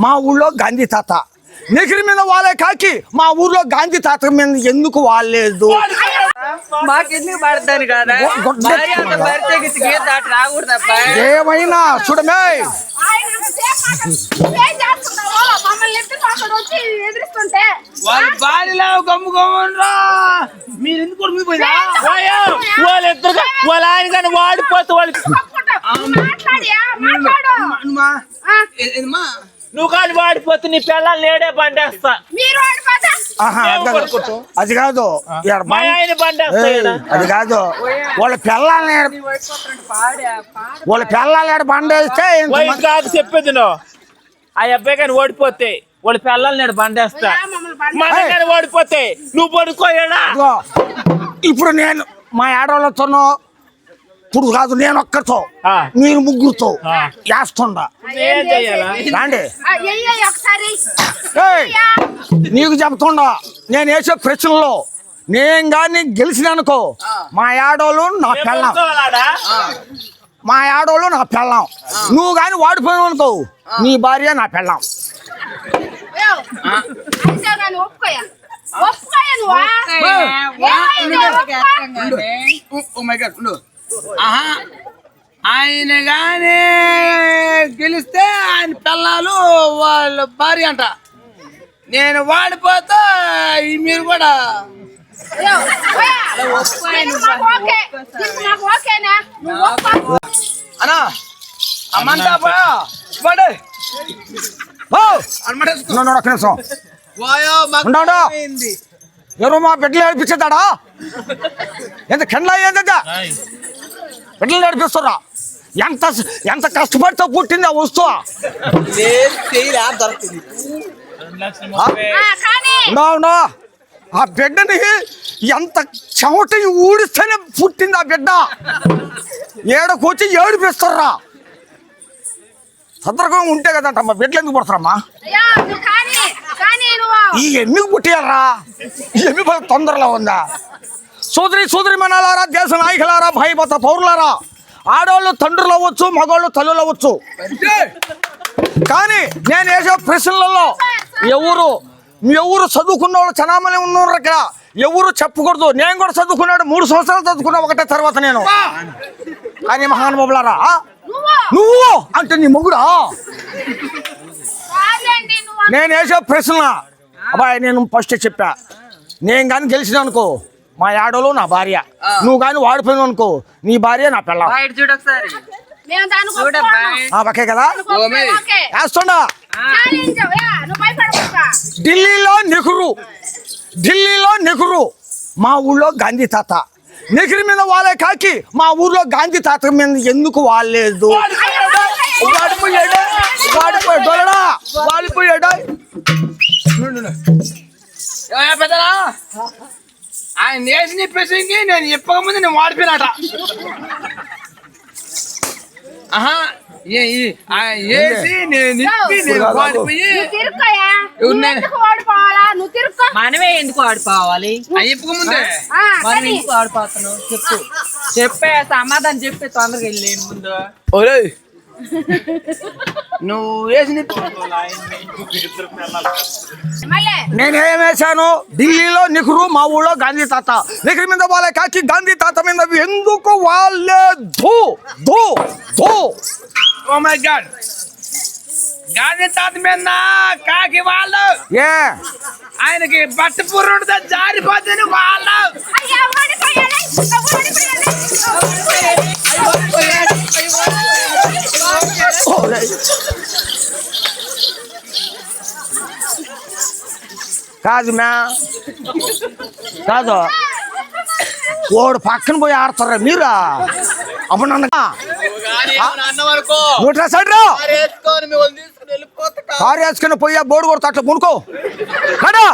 మా ఊళ్ళో గాంధీ తాత. నెగిరి మీద వాళ్ళే కాకి మా ఊర్లో గాంధీ తాత మీద ఎందుకు వాళ్ళలేదు మాకెందుకు పడతాను కదా? రాకూడదబ్బా. ఏమైనా చూడమే. మీరు ఎందుకు వాళ్ళ ఆయన కానీ వాడిపోతే వాళ్ళు నువ్వు కానీ వాడిపోతే నీ పిల్లలు నేడే బండేస్తా. మీరు వాడిపోతే? ఆహా, అది- కొడుకుంటాం. అది కాదు. ఈడ మా బం- ఆయన బండేస్తా ఏయ్, ఈడ. అది కాదు. వాళ్ళ పిల్లల్ని వాళ్ళ పిల్లలు ఏడ బండేస్తే ఇంత వయసు మంది- కాదు చెప్పేది నువ్వు. ఆ అబ్బాయి కానీ ఓడిపోతే వాళ్ళ పిల్లలు నేను బండేస్తా? మన కానీ ఓడిపోతే నువ్వు పడుకోయడా ఇదిగో, ఇప్పుడు నేను మా ఏడవాళ్ళతోనో ఇప్పుడు కాదు నేను ఒక్కతో ఆ. మీరు ముగ్గురుతో. ఆ. వేస్తుండా రాండి. నీకు చెప్తుండా నేను వేసే ప్రశ్నలో నేను కానీ గెలిచినానుకో మా ఏడోళ్ళు నా పెళ్ళాం? మా ఏడోళ్ళు నా పెళ్ళాం. నువ్వు కానీ వాడిపోయావు అనుకో నీ భార్య నా పెళ్ళాం. ఒప్పుకోయా? ఆహా. ఆయన గానే గెలిస్తే ఆయన పిల్లలు వాళ్ళ భార్య అంట. నేను వాడిపోతా ఈ మీరు కూడా. అన్నా! అనమాట ఒక్క నిమిషం. పోయో ఉండు, ఉండు. ఎవరు మా బిడ్డలు ఏడిపించేదాడా ఎంత కింద ఏందా బిడ్డలు ఏడిపిస్తురా ఎంత ఎంత కష్టపడితే పుట్టింది ఆ వస్తువు? ఆ, బిడ్డని ఎంత చెమట ఊడిస్తేనే పుట్టింది ఆ బిడ్డ. ఏడకొచ్చి ఏడిపిస్తారా సందర్భం ఉంటే కదంట మా బిడ్డలు ఎందుకు పుడతారమ్మా? అయ్యా నువ్వు కానీ కానీ నువ్వు ఈ ఎందుకు పుట్టియాలరా? ఈ ఎన్ని తొందరలో ఉందా? సోదరి సోదరి మనాలారా దేశ నాయకులారా భయపత పౌరులారా ఆడవాళ్ళు తండ్రులు అవ్వచ్చు మగవాళ్ళు తల్లులు అవ్వచ్చు. కానీ నేను వేసే ప్రశ్నలలో ఎవరు ఎవరు చదువుకున్న వాళ్ళు చనామని ఉన్నారు ఇక్కడ ఎవరు చెప్పకూడదు. నేను కూడా చదువుకున్నాడు మూడు సంవత్సరాలు చదువుకున్నా ఒకటే తర్వాత నేను. కానీ మహానుభావులారా నువ్వు అంటే నీ మొగుడా? నేను వేసే ప్రశ్న అబ్బాయి నేను ఫస్ట్ చెప్పా. నేను కానీ గెలిచిన అనుకో. మా ఆడోలు నా భార్య. నువ్వు కానీ వాడిపోయినావు అనుకో నీ భార్య నా పిల్ల. బయట చూడు ఒకసారి. ఆ కదా? ఓకే. వేస్తుండా? భయపడకుండా. ఢిల్లీలో నెహ్రూ. ఢిల్లీలో నెహ్రూ. మా ఊళ్ళో గాంధీ తాత. నెగిరి మీద వాళ్ళే కాకి మా ఊర్లో గాంధీ తాత మీద ఎందుకు వాళ్ళలేదు వాడిపోయాడా? వాడిపోయాడు? పెద్దరా. ఆయన వేసిన ప్రశ్నకి నేను చెప్పకముందు నేను వాడిపోయినట. ఆహా ఏ- ఈ- ఆయన వేసి నేను ఇప్పి నేను వాడిపోయి నువ్వు తిరుక్కోయా ఎవరు నువ్వు నేను? ఎందుకు ఓడిపోవాలా నువ్వు తిరుక్కో. మనమే ఎందుకు ఆడిపోవాలి ఆ చెప్పకముందే ఆ, మనం కానీ ఎందుకు ఆడిపోతున్నావు చెప్పు. చెప్పే సమాధానం చెప్పి తొందరగా వెళ్ళేను ముందు. నువ్వు వేసిన మళ్ళీ. నేనేం వేశాను? ఢిల్లీలో నెహ్రూ మా ఊళ్ళో గాంధీ తాత. నెహ్రూ మీద వాళ్ళే కాకి గాంధీ తాత మీద ఎందుకు వాళ్ళే ధూ? ధూ? ధూ? ఓ మై గాడ్ గాంధీ తాత మీద కాకి వాళ్ళు. ఏ? ఆయనకి బట్ట పుర్రుడు జారిపోతుంది వాళ్ళు. అయ్యా. కాదు మ్యా కాదు ఓడు పక్కన పోయి ఆడతారా మీరా అప్పుడు నన్ను నూట సైడ్ రా కారు వేసుకుని పోయి బోర్డు కొడుతా అట్లా మునుకో కాడా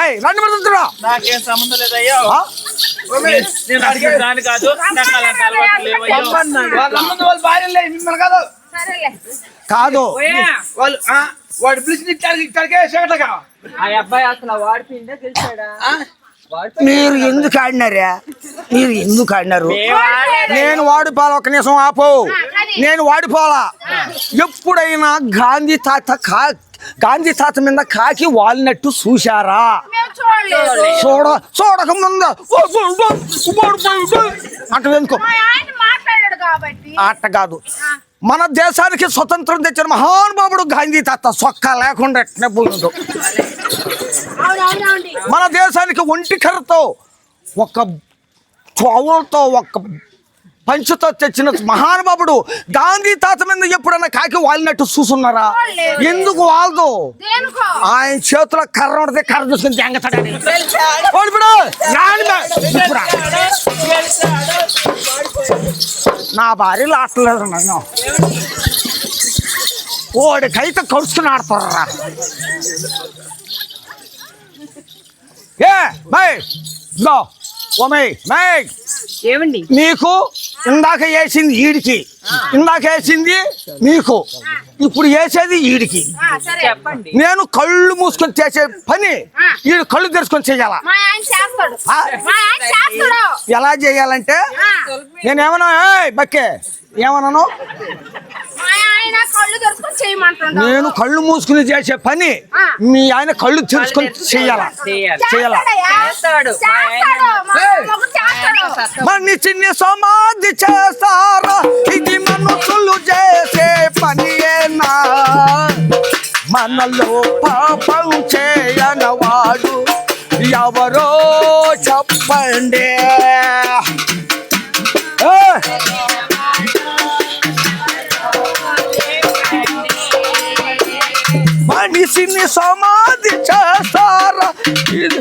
ఏయ్ రండి పెడుతుందిరా నాకేం సంబంధం లేదయ్యో నేను అడిగే దాని కాదు నాకు అలాంటి అలవాటు లేవయ్యో వాళ్ళ అమ్మని వాళ్ళ భార్య లేదు మిమ్మల్ని కాదు సరేలే కాదు. పోయా వాళ్ళు ఆ, వాడు పిలిచి ఇక్కడికి సేటగా ఆ అబ్బాయి అసలు వాడిపోయిందా తెలిసాడా మీరు ఎందుకు ఆడినారా? మీరు ఎందుకు ఆడినారు. నేను వాడిపోవాలా ఒక నిమిషం ఆపు. నేను వాడిపోవాలా ఎప్పుడైనా గాంధీ తాత కా గాంధీ తాత మీద కాకి వాలినట్టు చూశారా? చూడ చూడక ముందు అట్ట కాదు. మన దేశానికి స్వతంత్రం తెచ్చిన మహానుభావుడు గాంధీ తాత సొక్క లేకుండా ఎట్నే పోయిండు మన దేశానికి ఒంటి కర్రతో ఒక చోవలతో ఒక పంచుతో తెచ్చిన మహానుభావుడు గాంధీ తాత మీద ఎప్పుడైనా కాకి వాలినట్టు చూసున్నారా ఎందుకు వాలదు? దేనికో? ఆయన చేతిలో కర్ర ఉంటే కర్ర చూసుకుని? నా భార్యలు ఆటలేదు నన్ను ఓడికైతే కలుసుకుని ఆడతారా? ఏ మై ఏమండి? నీకు ఇందాక వేసింది ఈడికి. ఇందాక వేసింది నీకు. ఇప్పుడు వేసేది ఈడికి. నేను కళ్ళు మూసుకొని చేసే పని ఈడు కళ్ళు తెరుచుకొని చేయాలా? ఎలా చేయాలంటే నేనేమన్నా బక్కే ఏమన్నాను మా ఆయన కళ్ళు తెరుచుకొని చేయమంటుండు నేను కళ్ళు మూసుకుని చేసే పని. మీ ఆయన కళ్ళు తెరుచుకొని చేయాలా చేయాలి. చేయాలా చేస్తాడయ్యా? చేస్తాడు. మా ఆయన- చేస్తాడు మా మొగుడు చేస్తాడు. మన్ని చిన్ని సమాధి చేస్తారా? ఇది మనుషులు చేసే పనియేనా? మనలో పాపం చేయనవాడు ఎవరో చెప్పండి. మనిషిని సమాధి చేస్తారా ఇది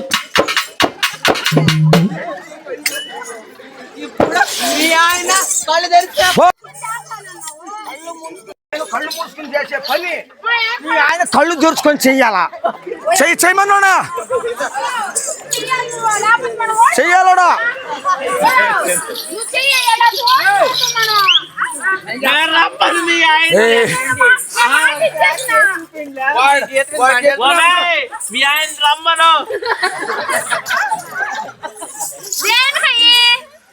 మీ ఆయన కళ్ళు తెరిచా కళ్ళు మూసుకుని చేసే పని మా ఆయన కళ్ళు తెరుచుకొని చెయ్యాలా చెయ్యి చేయమన్నా చెయ్యాలి నువ్వు, లేకపోతే మనం ఓడి- చెయ్యాలడా ఏ, మా- ఆయన రమ్మను?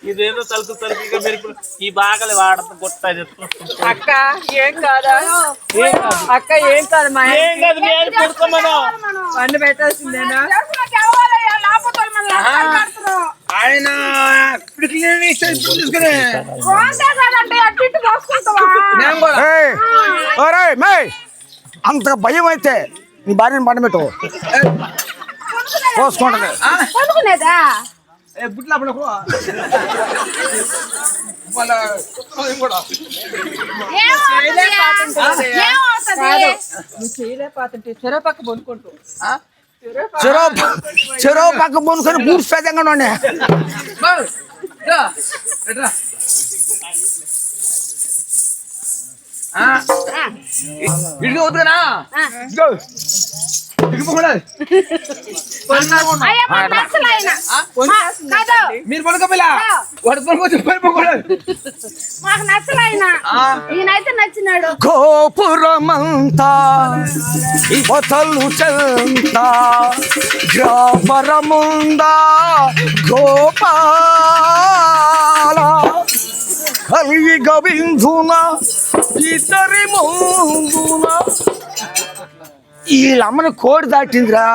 ఇదేదో తలుపు తలుపుగా మెరుపు ఈ బాగలి వాడత కొత్త అక్క ఏం కాదా అక్క ఏం కాదు మా ఏం కాదు. వండి పెట్టాల్సిందేనా ఆయన అంత భయం అయితే నీ భార్యని బండ పెట్టు. పోసుకుంటది కొనుక్కునేదా? ఏ, బుట్ల అప్పుడు వాళ్ళ నేను కూడా. ఏమవుతుంది? ఏమవుతుంది? నువ్వు చేయలేకపోతుంటే చెరో పక్క పొనుకుంటూ చెరో చెరో పక్క పొనుకొని బూట్స్ పెద్దంగా ఉండే ఇడికి వద్దునా? మీరు పడుకోపిల్ల మాకు నచ్చలే ఆయన. ఈయనైతే నచ్చినాడు. గోపురమంతా వతలు చెంత. జాపరముందా గోపాల. కలిగి గవింధున ఇద్దరి ముందున. వీళ్ళమ్మని కోడి దాటిందిరా.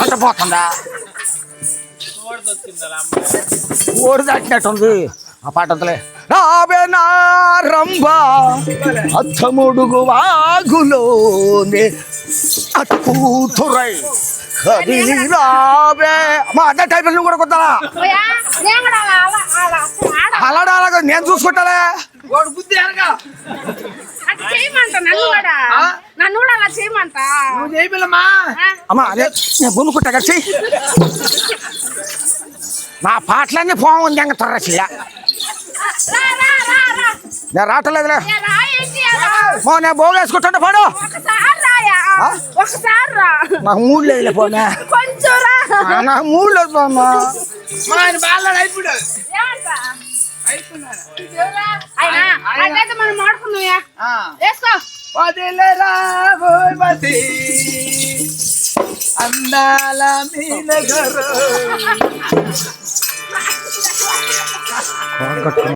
అంత పోతుందా కోడి దాటినట్టుంది. ఆ పాట రంభ అత్తముడుగు వాగులోనే అటు కూతురై కదిలి రావే. మా అదే టైప్ నువ్వు కూడా కొద్దా పోయా, నేను. అలాడా అలాగా చూసుకుంటాలే? అమ్మా అదే నేను బొనుకుంటా కలిసి నా పాటలన్నీ పోవం ఎంగతారా చెయ్య. రా, రా, రా, రా. నేను రావట్లేదులే? మో నేను బోగేసుకుంటుంటే పాడు. నాకు మూడు లేదు పోనే. కొంచెం రా. నాకు మూడు లేదు పోమ్మా. మా మనం. వేసుకో. వదిలేరా భూపతి అందాల మీనగరు